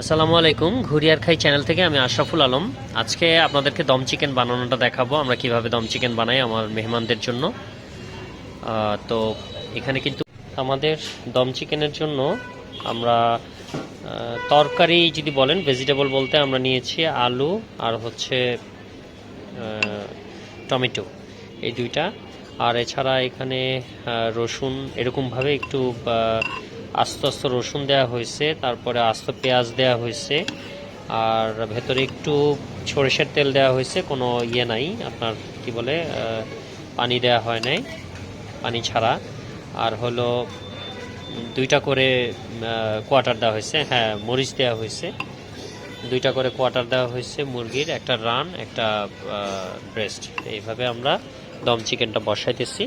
আসসালামু আলাইকুম, ঘুরিয়ার খাই চ্যানেল থেকে আমি আশরাফুল আলম। আজকে আপনাদেরকে দম চিকেন বানানোটা দেখাবো, আমরা কীভাবে দম চিকেন বানাই আমার মেহমানদের জন্য। তো এখানে কিন্তু আমাদের দম চিকেনের জন্য আমরা তরকারি যদি বলেন ভেজিটেবল বলতে আমরা নিয়েছি আলু আর হচ্ছে টমেটো, এই দুইটা। আর এছাড়া এখানে রসুন, এরকমভাবে একটু আস্ত আস্ত রসুন দেওয়া হয়েছে, তারপরে আস্ত পেঁয়াজ দেওয়া হয়েছে, আর ভেতরে একটু সরিষার তেল দেওয়া হয়েছে, কোনো ইয়ে নাই, আপনার কি বলে পানি দেওয়া হয় নাই, পানি ছাড়া। আর হলো দুইটা করে কোয়ার্টার দেওয়া হয়েছে হ্যাঁ মরিচ দেওয়া হয়েছে। দুইটা করে কোয়ার্টার দেওয়া হয়েছে মুরগির, একটা রান, একটা ব্রেস্ট এইভাবে আমরা দম চিকেনটা বসাইতেছি।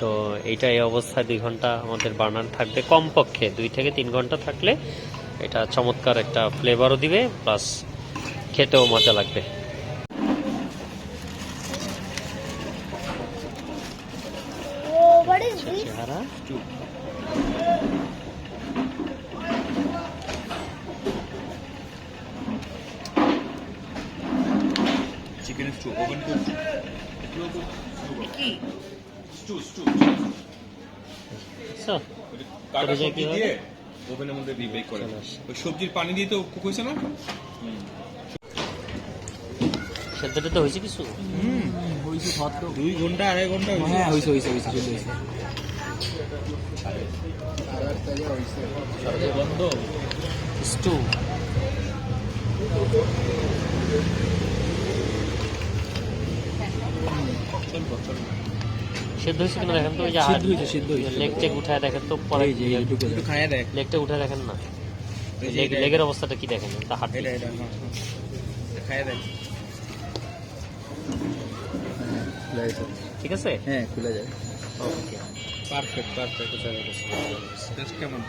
তো এইটা এই অবস্থায় দুই ঘণ্টা আমাদের বানান থাকবে কমপক্ষে। দুই থেকে তিন ঘণ্টা থাকলে এটা চমৎকার একটা ফ্লেভারও দিবে প্লাস খেতেও মজা লাগবে। চিকেন স্টু ওভেন কুক কাটা সবজি দিয়ে ওভেনের মধ্যে বেক করে। ওই সবজির পানি দিয়ে তো কুক হয়েছে না? সেদ্ধটা তো হয়েছে কিছু? হয়েছে ভাত দুই ঘণ্টা আড়াই ঘণ্টা হ্যাঁ হয়েছে হয়েছে হয়েছে চলে হয়েছে বন্ধ। স্টু সেদ্ধ হয়েছে কিনা দেখেন তো ওই যে সিদ্ধ হয়েছে, সিদ্ধ হয়েছে। লেগ টেক উঠায় দেখেন তো পরে এই যে এইটুকু একটু খাইয়ে দেখ লেগটা উঠে দেখেন না। লেগ- লেগের অবস্থাটা কি দেখেন? তা হাত এটা এটা হ্যাঁ, হ্যাঁ। দেখ ঠিক আছে? হ্যাঁ খুলে যায়। ওকে পারফেক্ট পারফেক্ট টেস্ট কেমন?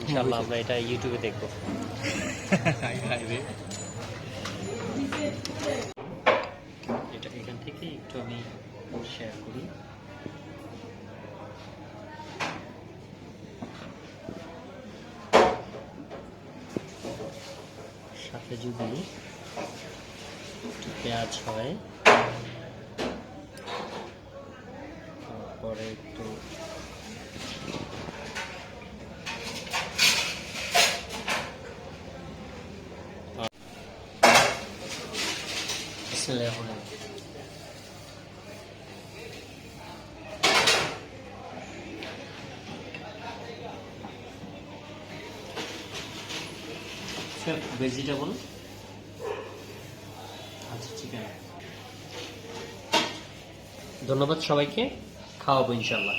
ইনশাআল্লাহ আমরা এটা ইউটিউবে দেখব। হাই হাই রে এটা এখান থেকে একটু আমি শেয়ার সাথে যদি পেঁয়াজ হয় তারপরে একটু বিসমিল্লাহির ভেজিটেবল আচ্ছা চিকেন ধন্যবাদ সবাইকে খাওয়াবো ইনশাল্লাহ